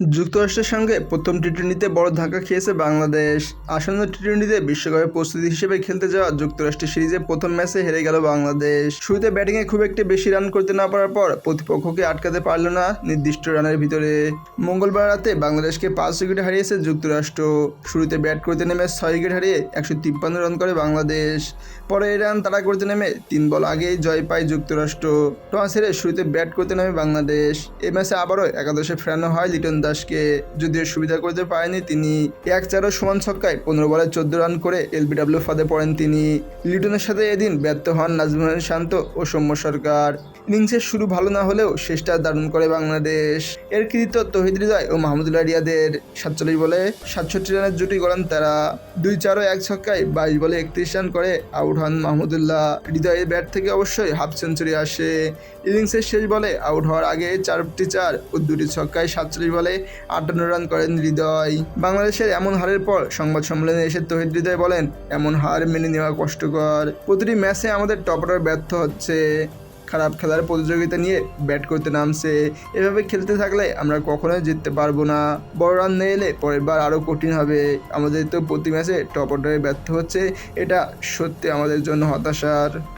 যুক্তরাষ্ট্রের সঙ্গে প্রথম টি টোয়েন্টিতে বড় ধাক্কা খেয়েছে বাংলাদেশ। আসন্ন টি টোয়েন্টিতে বিশ্বকাপের প্রস্তুতি হিসেবে খেলতে যাওয়া যুক্তরাষ্ট্রের সিরিজে প্রথম ম্যাচে হেরে গেল বাংলাদেশ। শুরুতে ব্যাটিংয়ে খুব একটি বেশি রান করতে না পারার পর প্রতিপক্ষকে আটকাতে পারল না নির্দিষ্ট রানের ভিতরে। মঙ্গলবার রাতে বাংলাদেশকে পাঁচ উইকেট হারিয়েছে যুক্তরাষ্ট্র। শুরুতে ব্যাট করতে নেমে ছয় উইকেট হারিয়ে একশো তিপ্পান্ন রান করে বাংলাদেশ। পরে এই রান তাড়া করতে নেমে তিন বল আগেই জয় পায় যুক্তরাষ্ট্র। টস হেরে শুরুতে ব্যাট করতে নামে বাংলাদেশ। এই ম্যাচে আবারও একাদশে ফেরানো হয় লিটন দাসকে যদিও সুবিধা করতে পারেনি, তিনি এক চারো সমান ছক্কায় পনেরো বলে চোদ্দ রান করে এলবিডব্লিউ ফাঁদে পড়েন। তিনি লিটনের সাথে এদিন ব্যর্থ হন নাজমুল শান্ত ও সৌম্য সরকার। ইনিংসের শুরু ভালো না হলেও শেষটা দারুণ করে বাংলাদেশ। এর কৃতিত্ব তহিদ হৃদয় ও মাহমুদুল্লাহ রিয়াদের। সাতচল্লিশ বলে সাতষট্টি রানের জুটি গড়ান তারা। দুই চারও এক ছক্কায় বাইশ বলে একত্রিশ রান করে আউট হন মাহমুদুল্লাহ। হৃদয়ের ব্যাট থেকে অবশ্যই হাফ সেঞ্চুরি আসে। ইনিংসের শেষ বলে আউট হওয়ার আগে চারটি চার ও দুটি ছক্কায় সাতচল্লিশ বলে আটান্ন রান করেন হৃদয়। বাংলাদেশের এমন হারের পর সংবাদ সম্মেলনে এসে তহিদ হৃদয় বলেন, এমন হার মেনে নেওয়া কষ্টকর। প্রতিটি ম্যাচে আমাদের টপার ব্যর্থ হচ্ছে। খারাপ খেলার প্রতিযোগিতা নিয়ে ব্যাট করতে নামছে। এভাবে খেলতে থাকলে আমরা কখনোই জিততে পারব না। বড় রান নিয়ে এলে পরের বার আরও কঠিন হবে। আমাদের তো প্রতি ম্যাচে টপ অর্ডারে ব্যর্থ হচ্ছে। এটা সত্যি আমাদের জন্য হতাশার।